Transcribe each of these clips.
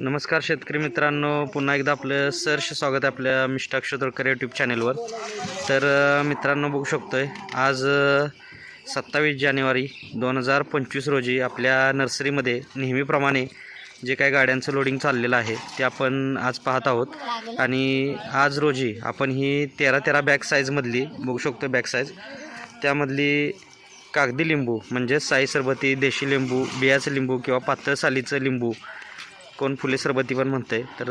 नमस्कार शेतकरी मित्रांनो पुन्हा एकदा आपलं सरश स्वागत आहे आपल्या मिस्टाक तोडकर यूट्यूब चॅनेलवर तर मित्रांनो बघू शकतो आहे आज सत्तावीस जानेवारी दोन हजार पंचवीस रोजी आपल्या नर्सरीमध्ये नेहमीप्रमाणे जे काही गाड्यांचं लोडिंग चाललेलं आहे ते आपण आज पाहत आहोत. आणि आज रोजी आपण ही तेरा तेरा बॅग साईजमधली बघू शकतो बॅग साईज त्यामधली कागदी लिंबू म्हणजे साई सरबती देशी लिंबू बियाचं लिंबू किंवा पातळ सालीचं लिंबू कोण फुले सरबती पण म्हणते तर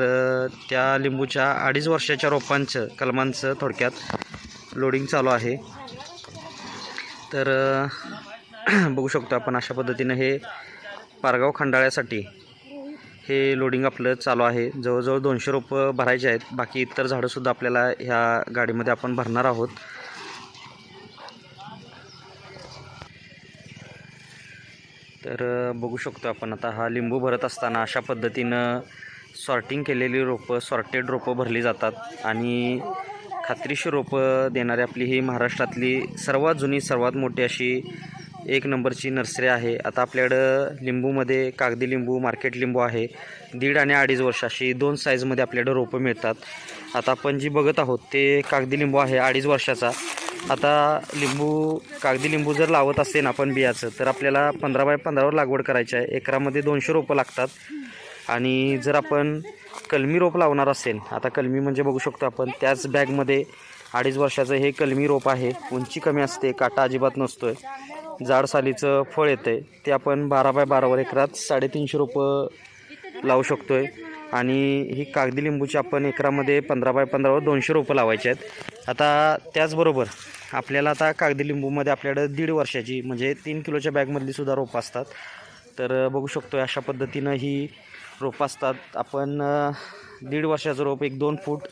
त्या लिंबूच्या अडीच वर्षाच्या रोपांचं कलमांचं थोडक्यात लोडिंग चालू आहे. तर बघू शकतो आपण अशा पद्धतीनं हे पारगाव खंडाळ्यासाठी हे लोडिंग आपलं चालू आहे. जवळजवळ दोनशे रोपं भरायचे आहेत. बाकी इतर झाडंसुद्धा आपल्याला ह्या गाडीमध्ये आपण भरणार आहोत. तर बघू शकतो आपण आता हा लिंबू भरत असताना अशा पद्धतीनं सॉर्टिंग केलेली रोपं सॉर्टेड रोपं भरली जातात आणि खात्रीशी रोपं देणारी आपली ही महाराष्ट्रातली सर्वात जुनी सर्वात मोठी अशी एक नंबरची नर्सरी आहे. आता आपल्याकडं लिंबूमध्ये कागदी लिंबू मार्केट लिंबू आहे. दीड आणि अडीच वर्ष अशी दोन साईजमध्ये आपल्याकडं रोपं मिळतात. आता आपण जी बघत आहोत ते कागदी लिंबू आहे अडीच वर्षाचा. आता लिंबू कागदी लिंबू जर लावत असेल आपण बियाचं तर आपल्याला पंधरा बाय पंधरावर लागवड करायची आहे. एकरामध्ये दोनशे रोपं लागतात. आणि जर आपण कलमी रोप लावणार असेल आता कलमी म्हणजे बघू शकतो आपण त्याच बॅगमध्ये अडीच वर्षाचं हे कलमी रोप आहे. उंची कमी असते काटा अजिबात नसतो आहे जाडसालीचं फळ येतं आहे ते आपण बारा बाय बारावर एकरात साडेतीनशे रोपं लावू शकतो आहे आणि ही कागदी लिंबूची आपण एकरामध्ये पंधरा बाय पंधरावर दोनशे रोपं लावायची आहेत. आता त्याचबरोबर आपल्याला आता कागदी लिंबूमध्ये आपल्याकडं दीड वर्षाची म्हणजे तीन किलोच्या बॅगमधली सुद्धा रोपं असतात. तर बघू शकतो अशा पद्धतीनं ही रोपं असतात. आपण दीड वर्षाचं रोप एक दोन फूट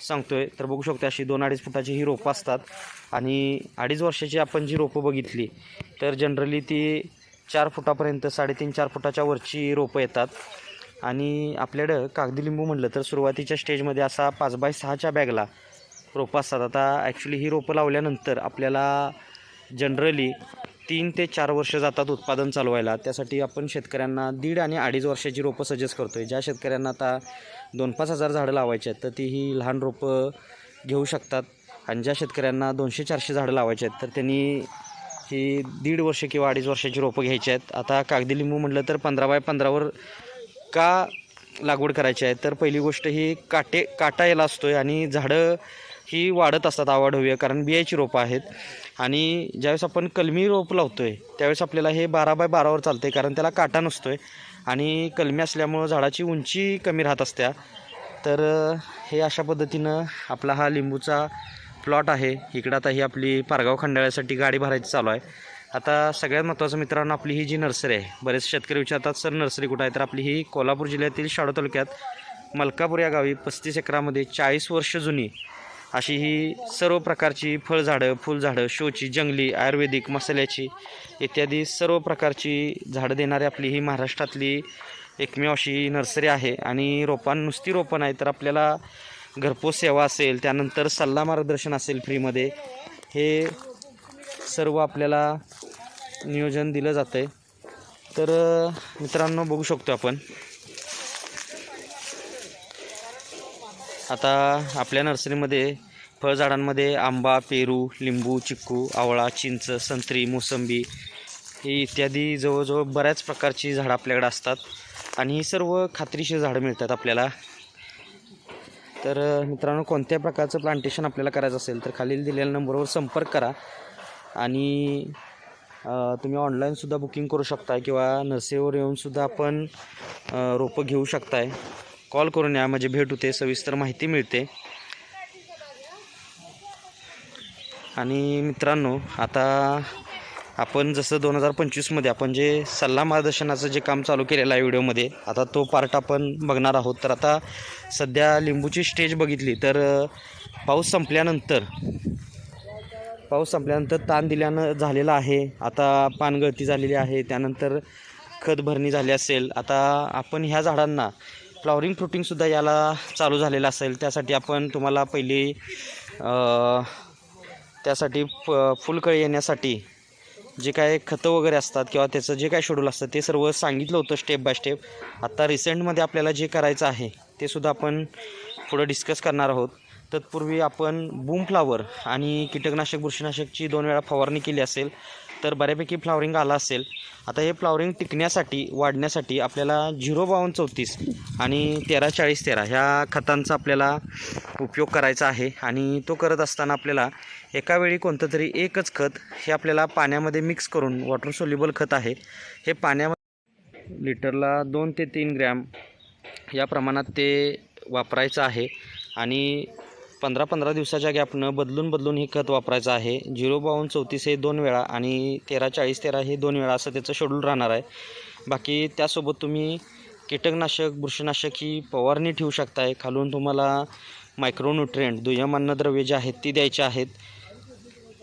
सांगतो आहे तर बघू शकतो अशी दोन अडीच फुटाची ही रोपं असतात. आणि अडीच वर्षाची आपण जी रोपं बघितली तर जनरली ती चार फुटापर्यंत साडेतीन चार फुटाच्या वरची रोपं येतात. आणि आपल्याकडं कागदी लिंबू म्हटलं तर सुरुवातीच्या स्टेजमध्ये असा पाच बाय सहाच्या बॅगला रोपं असतात. आता ॲक्च्युली ही रोपं लावल्यानंतर आपल्याला जनरली तीन ते चार वर्ष जातात उत्पादन चालवायला. त्यासाठी आपण शेतकऱ्यांना दीड आणि अडीच वर्षाची रोपं सजेस्ट करतो आहे ज्या शेतकऱ्यांना आता दोन पाच हजार झाडं लावायची आहेत तर ती ही लहान रोपं घेऊ शकतात. आणि ज्या शेतकऱ्यांना दोनशे चारशे झाडं लावायची आहेत तर त्यांनी ही दीड वर्ष किंवा अडीच वर्षाची रोपं घ्यायची आहेत. आता कागदी लिंबू म्हटलं तर पंधरा बाय पंधरावर का लागवड करायची आहे? तर पहिली गोष्ट ही काटे काटा यायला असतो आहे आणि झाडं ही वाढत असतात आवड हवी कारण बियाची रोपं आहेत. आणि ज्यावेळेस आपण कलमी रोप लावतो आहे त्यावेळेस आपल्याला हे बारा बाय बारावर चालतं आहे कारण त्याला काटा नसतो आहे आणि कलमी असल्यामुळं झाडाची उंची कमी राहत असत्या. तर हे अशा पद्धतीनं आपला हा लिंबूचा प्लॉट आहे. इकडं आता ही आपली पारगाव खंडाळ्यासाठी गाडी भरायची चालू आहे. आता सगळ्यात महत्त्वाचं मित्रांनो आपली ही जी नर्सरी आहे बरेच शेतकरी विचारतात सर नर्सरी कुठं आहे? तर आपली ही कोल्हापूर जिल्ह्यातील शाडो तालुक्यात मलकापूर या गावी पस्तीस एकरामध्ये चाळीस वर्ष जुनी अशी ही सर्व प्रकारची फळझाडं फुलझाडं शोची जंगली आयुर्वेदिक मसाल्याची इत्यादी सर्व प्रकारची झाडं देणारी आपली ही महाराष्ट्रातली एकमेव अशी नर्सरी आहे. आणि रोपां नुसती रोपं आहे तर आपल्याला घरपोच सेवा असेल त्यानंतर सल्ला मार्गदर्शन असेल फ्रीमध्ये हे सर्व आपल्याला नियोजन दिलं जातं आहे तर मित्रांनो बघू शकतो आपण. आता आपल्या नर्सरीमध्ये फळझाडांमध्ये आंबा पेरू लिंबू चिक्कू आवळा चिंच संत्री मोसंबी ही इत्यादी जवळजवळ बऱ्याच प्रकारची झाडं आपल्याकडे असतात. आणि ही सर्व खात्रीशीर झाडं मिळतात आपल्याला. तर मित्रांनो कोणत्या प्रकारचं प्लांटेशन आपल्याला करायचं असेल तर खालील दिलेल्या नंबरवर संपर्क करा. आणि तुम्ही ऑनलाईनसुद्धा बुकिंग करू शकताय किंवा नर्सरीवर येऊनसुद्धा आपण रोपं घेऊ शकताय. कॉल करून या म्हणजे भेट होते सविस्तर माहिती मिळते. आणि मित्रांनो आता आपण जसं दोन हजार पंचवीसमध्ये आपण जे सल्ला मार्गदर्शनाचं जे काम चालू केलेलं आहे व्हिडिओमध्ये आता तो पार्ट आपण बघणार आहोत. तर आता सध्या लिंबूची स्टेज बघितली तर पाऊस संपल्यानंतर पाऊस संपल्यानंतर ताण दिल्यानं झालेला आहे. आता पानगळती झालेली आहे त्यानंतर खत भरणी झाली असेल. आता आपण ह्या झाडांना फ्लॉवरिंग फ्रुटिंगसुद्धा याला चालू झालेलं असेल त्यासाठी आपण तुम्हाला पहिली त्यासाठी फ फुलकळी येण्यासाठी जे काय खतं वगैरे असतात किंवा त्याचं जे काय शेड्यूल असतं ते सर्व सांगितलं होतं स्टेप बाय स्टेप आत्ता रिसेंटमध्ये आपल्याला जे करायचं आहे ते सुद्धा आपण पुढं डिस्कस करणार आहोत. तत्पूर्वी आपण बूम फ्लावर आणि कीटकनाशक बुरशीनाशकची दोन वेळा फवारणी केली असेल तर बऱ्यापैकी फ्लावरिंग आला असेल. आता हे फ्लावरिंग टिकण्यासाठी वाढण्यासाठी आपल्याला झिरो बावन्न चौतीस आणि तेरा चाळीस तेरा ह्या खतांचा आपल्याला उपयोग करायचा आहे. आणि तो करत असताना आपल्याला एका वेळी कोणतं तरी एकच खत हे आपल्याला पाण्यामध्ये मिक्स करून वॉटर सोल्युबल खत आहे. हे पाण्यामध्ये लिटरला दोन ते तीन ग्रॅम या प्रमाणात ते वापरायचं आहे. आणि पंधरा पंधरा दिवसाच्या गॅपनं बदलून बदलून हे खत वापरायचं आहे. झिरो बावन्न चौतीस हे दोन वेळा आणि तेरा चाळीस तेरा हे दोन वेळा असं त्याचं शेड्यूल राहणार आहे. बाकी त्यासोबत तुम्ही कीटकनाशक बुरशीनाशक ही फवारणी ठेवू शकताय. खालून तुम्हाला मायक्रोन्युट्रियंट दुय्यम अन्नद्रव्ये जे आहेत ती द्यायची आहेत.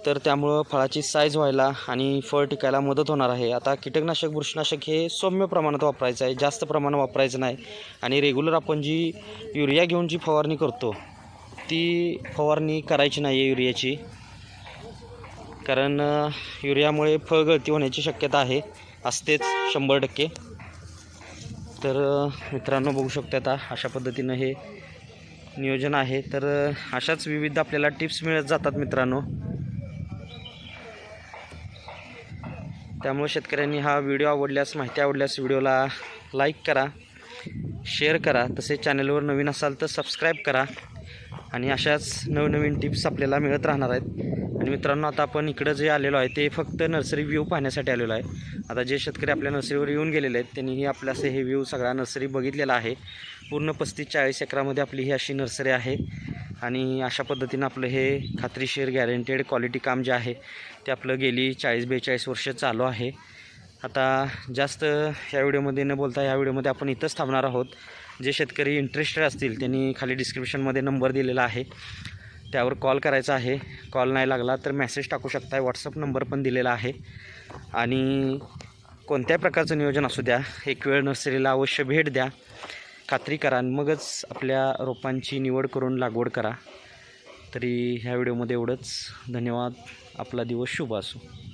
तर त्यामुळं फळाची साईज व्हायला आणि फळ टिकायला मदत होणार आहे. आता कीटकनाशक बुरशीनाशक हे सौम्य प्रमाणात वापरायचं आहे. जास्त प्रमाणात वापरायचं नाही. आणि रेग्युलर आपण जी युरिया घेऊन जी फवारणी करतो ती फवारणी करायची नाही आहे युरियाची. कारण युरियामुळे फळगळती होण्याची शक्यता आहे. असतेच शंभर टक्के. तर मित्रांनो बघू शकता आता अशा पद्धतीनं हे नियोजन आहे. तर अशाच विविध आपल्याला टिप्स मिळत जातात मित्रांनो. त्यामुळे शेतकऱ्यांनी हा व्हिडिओ आवडल्यास माहिती आवडल्यास व्हिडिओला लाईक करा शेअर करा. तसेच चॅनलवर नवीन असाल तर सबस्क्राईब करा. आणि अशाच नवनवीन टिप्स आपल्याला मिळत राहणार आहेत. आणि मित्रांनो आता आपण इकडं जे आलेलो आहे ते फक्त नर्सरी व्ह्यू पाहण्यासाठी आलेलो आहे. आता जे शेतकरी आपल्या नर्सरीवर येऊन गेलेले आहेत त्यांनीही आपल्या असे हे व्ह्यू सगळा नर्सरी बघितलेला आहे. पूर्ण पस्तीस चाळीस एकरामध्ये आपली ही अशी नर्सरी आहे. आणि अशा पद्धतीनं आपलं हे खात्रीशीर गॅरंटेड क्वालिटी काम जे आहे ते आपलं गेली चाळीस बेचाळीस वर्ष चालू आहे. आता जास्त ह्या व्हिडिओमध्ये न बोलता ह्या व्हिडिओमध्ये आपण इथंच थांबणार आहोत. जे शेतकरी इंटरेस्टेड असतील त्यांनी खाली डिस्क्रिप्शनमध्ये नंबर दिलेला आहे. त्यावर कॉल करायचा आहे. कॉल नाही लागला तर मेसेज टाकू शकताय. व्हॉट्सअप नंबर पण दिलेला आहे. आणि कोणत्या प्रकारचं नियोजन असू द्या एक वेळ नर्सरीला अवश्य भेट द्या. खात्री करा आणि मगच आपल्या रोपांची निवड करून लागवड करा. तरी ह्या व्हिडिओमध्ये एवढंच. धन्यवाद. आपला दिवस शुभ असो.